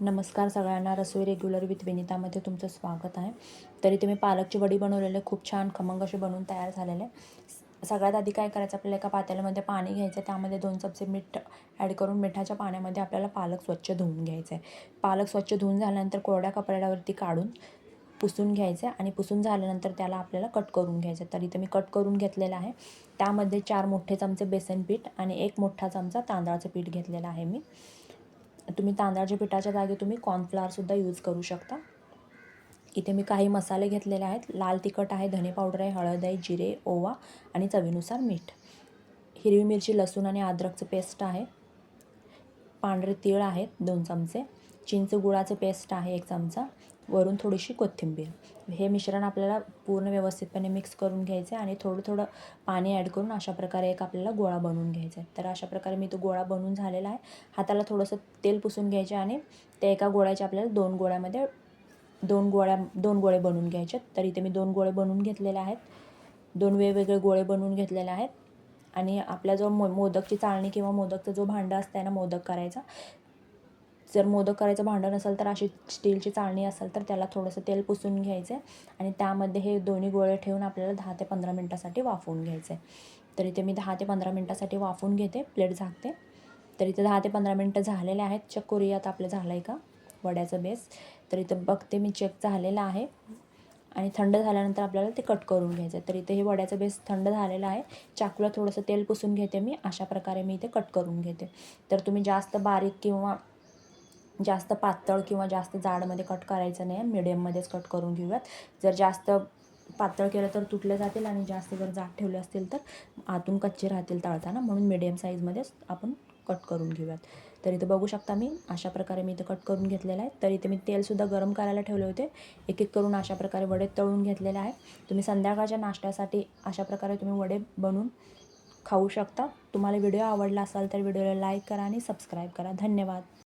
नमस्कार सगळ्यांना. रसोई regular with विनितामध्ये तुमचं स्वागत आहे. तरी तुम्ही पालकची वडी बनवलेले खूप छान खमंग असे बनवून तयार झालेले. आहे. सगळ्यात आधी काय करायचं? आपल्याला एका पातेल्यामध्ये पाणी घ्यायचं त्यामध्ये दोन चमचे मीठ ॲड करून मिठाच्या पाण्यामध्ये आपल्याला पालक स्वच्छ धुवून घ्यायचं आहे पालक स्वच्छ धुवून झाल्यानंतर कोरड्या कपड्यावरती काढून पुसून घ्यायचं आहे आणि पुसून झाल्यानंतर त्याला आपल्याला कट करून घ्यायचं. आहे तर इथं मी कट करून घेतलेलं आहे. त्यामध्ये चार मोठे चमचे बेसन पीठ आणि एक मोठा चमचा तांदळाचं पीठ घेतलेलं आहे मी. तुम्ही तांदळाच्या पिठाच्या जागी तुम्ही कॉर्नफ्लॉवरसुद्धा यूज करू शकता. इथे मी काही मसाले घेतलेले आहेत. लाल तिखट आहे धने पावडर आहे हळद आहे जिरे ओवा आणि चवीनुसार मीठ. हिरवी मिरची लसूण आणि अद्रकचं पेस्ट आहे. पांढरे तीळ आहेत दोन चमचे. चिंच गुळाचं पेस्ट आहे एक चमचा. वरून थोडीशी कोथिंबीर. हे मिश्रण आपल्याला पूर्ण व्यवस्थितपणे मिक्स करून घ्यायचं आहे आणि थोडं थोडं पाणी ॲड करून अशा प्रकारे एक आपल्याला गोळा बनवून घ्यायचा आहे तर अशा प्रकारे मी तो गोळा बनवून झालेला आहे. हाताला थोडंसं तेल पुसून घ्यायचे आणि त्या एका गोळ्याचे आपल्याला दोन गोळ्यामध्ये दोन गोळ्या दोन गोळे बनवून घ्यायचे. तर इथे मी दोन गोळे बनवून घेतलेले आहेत. दोन वेगवेगळे गोळे बनवून घेतलेले आहेत. आणि आपला जो मो मोदकची चाळणी किंवा मोदकचा जो भांडं असतं ना मोदक करायचा जर मोदक करायचं भांडं नसेल तर अशी स्टीलची चाळणी असेल तर त्याला थोडंसं तेल पुसून घ्यायचं आहे आणि त्यामध्ये हे दोन्ही गोळे ठेवून आपल्याला दहा ते पंधरा मिनटासाठी वाफवून घ्यायचं आहे. तर इथे मी दहा ते पंधरा मिनटासाठी वाफवून घेते प्लेट झाकते. तर इथे दहा ते पंधरा मिनटं झालेले आहेत. चेक करूयात आपलं झालं आहे का वड्याचं बेस. तर इथं बघते मी चेक झालेलं आहे आणि थंड झाल्यानंतर आपल्याला ते कट करून घ्यायचं आहे. तर इथे हे वड्याचं बेस थंड झालेलं आहे. चाकूला थोडंसं तेल पुसून घेते मी. अशा प्रकारे मी इथे कट करून घेते. तर तुम्ही जास्त बारीक किंवा जास्त पातळ किंवा जास्त जाडमध्ये कट करायचं नाही. आहे मिडियममध्येच कट करून घेऊयात. जर जास्त पातळ केलं तर तुटले जातील आणि जास्त जर जाड ठेवले असतील तर आतून कच्चे राहतील तळताना. म्हणून मिडियम साईजमध्येच आपण कट करून घेऊयात. तर इथं बघू शकता मी अशा प्रकारे मी इथं कट करून घेतलेलं आहे. तर इथे मी तेलसुद्धा गरम करायला ठेवले होते. एक एक करून अशा प्रकारे वडे तळून घेतलेले आहे. तुम्ही संध्याकाळच्या नाश्त्यासाठी अशा प्रकारे तुम्ही वडे बनवून खाऊ शकता. तुम्हाला व्हिडिओ आवडला असाल तर व्हिडिओला लाईक करा आणि सबस्क्राईब करा. धन्यवाद.